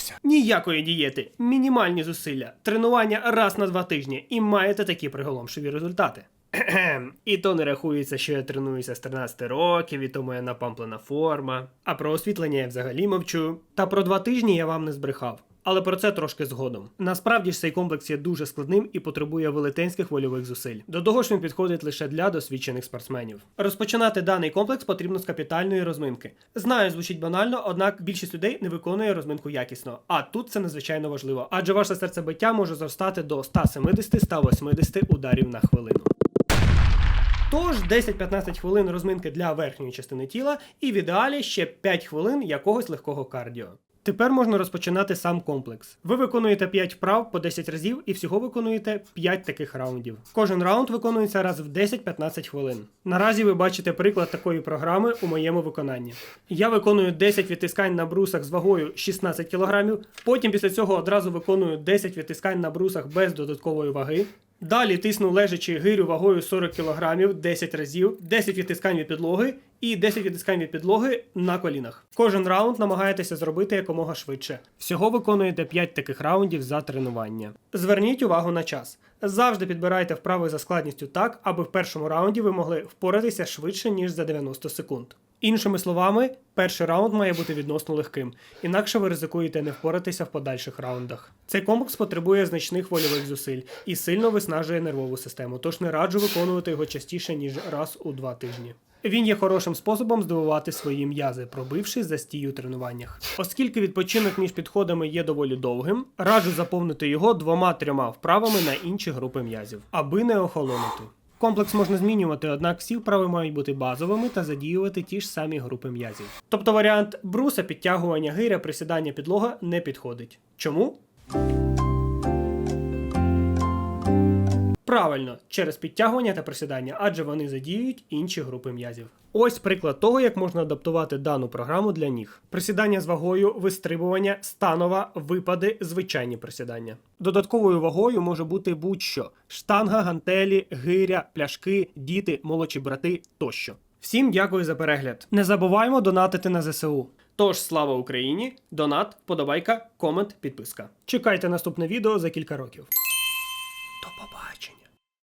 вдалося. Ніякої дієти, мінімальні зусилля, тренування раз на два тижні і маєте такі приголомшиві результати. І то не рахується, що я тренуюся з 13 років, і то моя напамплена форма. А про освітлення я взагалі мовчу. Та про два тижні я вам не збрехав. Але про це трошки згодом. Насправді ж цей комплекс є дуже складним і потребує велетенських вольових зусиль. До того ж він підходить лише для досвідчених спортсменів. Розпочинати даний комплекс потрібно з капітальної розминки. Знаю, звучить банально, однак більшість людей не виконує розминку якісно. А тут це надзвичайно важливо, адже ваше серцебиття може зростати до 170-180 ударів на хвилину. Тож 10-15 хвилин розминки для верхньої частини тіла і в ідеалі ще 5 хвилин якогось легкого кардіо. Тепер можна розпочинати сам комплекс. Ви виконуєте 5 вправ по 10 разів і всього виконуєте 5 таких раундів. Кожен раунд виконується раз в 10-15 хвилин. Наразі ви бачите приклад такої програми у моєму виконанні. Я виконую 10 відтискань на брусах з вагою 16 кг, потім після цього одразу виконую 10 відтискань на брусах без додаткової ваги. Далі тисну лежачи гирю вагою 40 кг 10 разів, 10 відтискань від підлоги і 10 відтискань від підлоги на колінах. Кожен раунд намагаєтеся зробити якомога швидше. Всього виконуєте 5 таких раундів за тренування. Зверніть увагу на час. Завжди підбирайте вправи за складністю так, аби в першому раунді ви могли впоратися швидше, ніж за 90 секунд. Іншими словами, перший раунд має бути відносно легким, інакше ви ризикуєте не впоратися в подальших раундах. Цей комплекс потребує значних вольових зусиль і сильно виснажує нервову систему, тож не раджу виконувати його частіше, ніж раз у два тижні. Він є хорошим способом здивувати свої м'язи, пробивши застій у тренуваннях. Оскільки відпочинок між підходами є доволі довгим, раджу заповнити його двома-трьома вправами на інші групи м'язів, аби не охолонути. Комплекс можна змінювати, однак всі вправи мають бути базовими та задіювати ті ж самі групи м'язів. Тобто варіант бруса, підтягування гиря, присідання підлога не підходить. Чому? Правильно, через підтягування та присідання, адже вони задіюють інші групи м'язів. Ось приклад того, як можна адаптувати дану програму для ніг. Присідання з вагою, вистрибування, станова, випади, звичайні присідання. Додатковою вагою може бути будь-що: штанга, гантелі, гиря, пляшки, діти, молодші брати тощо. Всім дякую за перегляд. Не забуваємо донатити на ЗСУ. Тож слава Україні! Донат, подобайка, комент, підписка. Чекайте наступне відео за кілька років.